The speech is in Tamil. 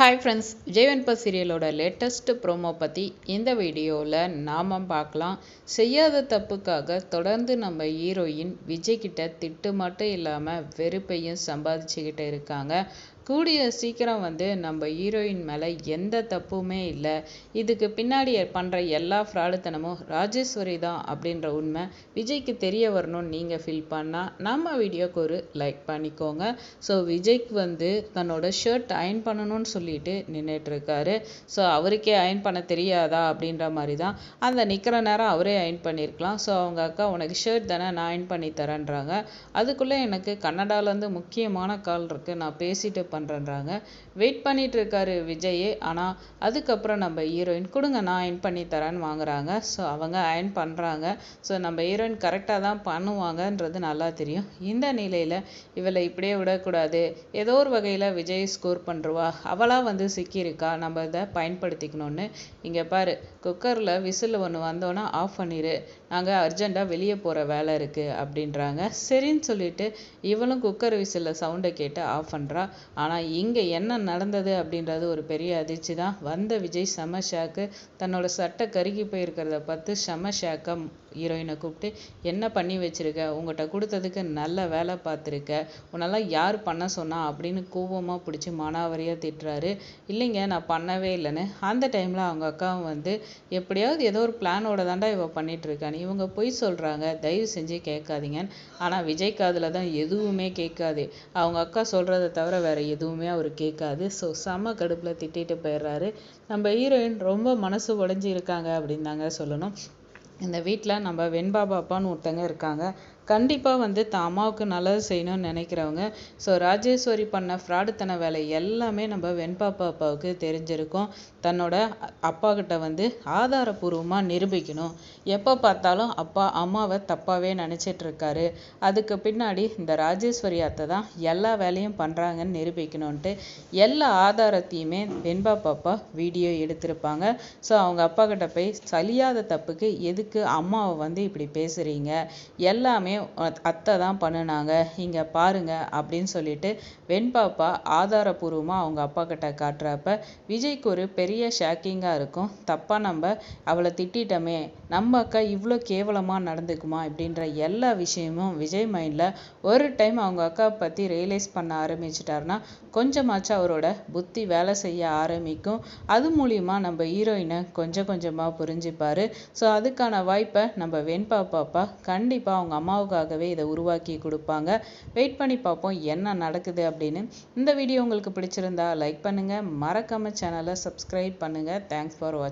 ஹாய் ஃப்ரெண்ட்ஸ் விஜய் சீரியலோட லேட்டஸ்ட் ப்ரோமோ பற்றி இந்த வீடியோவில் நாம் பார்க்கலாம். செய்யாத தப்புக்காக தொடர்ந்து நம்ம ஹீரோயின் விஜய் கிட்ட திட்டு மட்டும் இல்லாமல் வெறுப்பையும் சம்பாதிச்சுக்கிட்டு இருக்காங்க. கூடிய சீக்கிரம் வந்து நம்ம ஹீரோயின் மேலே எந்த தப்புமே இல்லை. இதுக்கு பின்னாடி பண்ணுற எல்லா ஃப்ராடுத்தனமும் ராஜேஸ்வரி தான் அப்படின்ற உண்மை விஜய்க்கு தெரிய வரணும்னு நீங்கள் ஃபீல் பண்ணால் நம்ம வீடியோக்கு ஒரு லைக் பண்ணிக்கோங்க. ஸோ விஜய்க்கு வந்து தன்னோட ஷர்ட் அயன் பண்ணணும்னு சொல்லிட்டு நின்றுட்டுருக்காரு ஸோ அவருக்கே அயன் பண்ண தெரியாதா அப்படின்ற மாதிரி தான். அந்த நிற்கிற நேரம் அவரே அயன் பண்ணியிருக்கலாம் ஸோ அவங்க அக்கா உனக்கு ஷர்ட் தானே நான் அயன் பண்ணி தரேன்றாங்க. அதுக்குள்ளே எனக்கு கன்னடாலேருந்து முக்கியமான கால் இருக்குது நான் பேசிட்டு பண்ணுறேன்றாங்க வெயிட் பண்ணிகிட்டு இருக்காரு விஜய் ஆனால் அதுக்கப்புறம் நம்ம ஹீரோயின் கொடுங்க நான் அயன் பண்ணி தரேன்னு வாங்குறாங்க. ஸோ அவங்க அயன் பண்ணுறாங்க ஸோ நம்ம ஹீரோயின் கரெக்டாக தான் பண்ணுவாங்கன்றது நல்லா தெரியும். இந்த நிலையில் இவளை இப்படியே விடக்கூடாது. ஏதோ ஒரு வகையில் விஜய் ஸ்கோர் பண்ணுருவா அவளாக வந்து சிக்கியிருக்கா. நம்ம இதை பயன்படுத்திக்கணும்னு. இங்கே பாரு குக்கரில் விசில் ஒன்று வந்தோன்னா ஆஃப் பண்ணிடு நாங்கள் அர்ஜெண்ட்டாக வெளியே போகிற வேலை இருக்குது அப்படின்றாங்க. சரின்னு சொல்லிட்டு இவளும் குக்கர் விசிலில் சவுண்டை கேட்டு ஆஃப் பண்ணுறா ஆனால் இங்கே என்ன நடந்தது அப்படின்றது ஒரு பெரிய அதிர்ச்சி தான். வந்த விஜய் செம ஷாக்கு தன்னோட சட்டை கருகி போயிருக்கிறத பார்த்து செம ஷாக்காக ஹீரோயினை கூப்பிட்டு என்ன பண்ணி வச்சுருக்க? உங்கள்கிட்ட கொடுத்ததுக்கு நல்ல வேலை பார்த்துருக்க. உன்னெல்லாம் யார் பண்ண சொன்னா? அப்படின்னு கோபமாக பிடிச்சி மானாவரியாக திட்டுறாரு. இல்லைங்க நான் பண்ணவே இல்லைன்னு. அந்த டைமில் அவங்க அக்காவும் வந்து எப்படியாவது ஏதோ ஒரு பிளானோட தாண்டா இவள் பண்ணிட்டு இவங்க பொய் சொல்கிறாங்க தயவு செஞ்சு கேட்காதீங்கன்னு. ஆனால் விஜய் காதில் தான் எதுவுமே கேட்காது. அவங்க அக்கா சொல்கிறத தவிர வேற எதுவுமே அவர் கேட்காது. ஸோ செம கடுப்பில் திட்டிட்டு போயிடுறாரு. நம்ம ஹீரோயின் ரொம்ப மனசு உடஞ்சி இருக்காங்க அப்படின்னு தாங்க சொல்லணும். இந்த வீட்டில் நம்ம வெண்பாபா அப்பான்னு ஒருத்தங்க இருக்காங்க. கண்டிப்பாக வந்து தான் அம்மாவுக்கு நல்லது செய்யணும்னு நினைக்கிறவங்க. ஸோ ராஜேஸ்வரி பண்ண ஃப்ராடுத்தன வேலை எல்லாமே நம்ம வெண்பாப்பா அப்பாவுக்கு தெரிஞ்சிருக்கும். தன்னோட அப்பா கிட்ட வந்து ஆதாரபூர்வமாக நிரூபிக்கணும். எப்போ பார்த்தாலும் அப்பா அம்மாவை தப்பாகவே நினச்சிட்ருக்காரு அதுக்கு பின்னாடி இந்த ராஜேஸ்வரி அத்தை தான் எல்லா வேலையும் பண்ணுறாங்கன்னு நிரூபிக்கணும்ன்ட்டு எல்லா ஆதாரத்தையுமே வெண்பா பாப்பா வீடியோ எடுத்திருப்பாங்க. ஸோ அவங்க அப்பா கிட்ட போய் சலியாத தப்புக்கு எதுக்கு அம்மாவை வந்து இப்படி பேசுகிறீங்க எல்லாமே அத்தை தான் பண்ணினாங்க. இங்கே பாருங்க அப்படின்னு சொல்லிட்டு வெண்பாப்பா ஆதாரபூர்வமாக அவங்க அப்பா கிட்ட காட்டுறப்ப விஜய்க்கு ஒரு பெரிய ஷாக்கிங்காக இருக்கும். தப்பாக நம்ம அவளை திட்டிட்டோமே நம்ம அக்கா இவ்வளோ கேவலமாக நடந்துக்குமா இப்படின்ற எல்லா விஷயமும் விஜய் மைண்டில் ஒரு டைம் அவங்க அக்கா பற்றி ரியலைஸ் பண்ண ஆரம்பிச்சிட்டாருன்னா கொஞ்சமாச்சும் அவரோட புத்தி வேலை செய்ய ஆரம்பிக்கும். அது மூலியமா நம்ம ஹீரோயினை கொஞ்சம் கொஞ்சமாக புரிஞ்சுப்பார். ஸோ அதுக்கான வாய்ப்பை நம்ம வெண்பா பாப்பா கண்டிப்பாக அவங்க அம்மா அம்மாவுக்காகவே இதை உருவாக்கி கொடுப்பாங்க. வெயிட் பண்ணி பார்ப்போம் என்ன நடக்குது அப்படின்னு. இந்த வீடியோ உங்களுக்கு பிடிச்சிருந்தா லைக் பண்ணுங்கள் மறக்காமல் சேனலை சப்ஸ்கிரைப் பண்ணுங்கள் தேங்க்ஸ் ஃபார் வாட்சிங்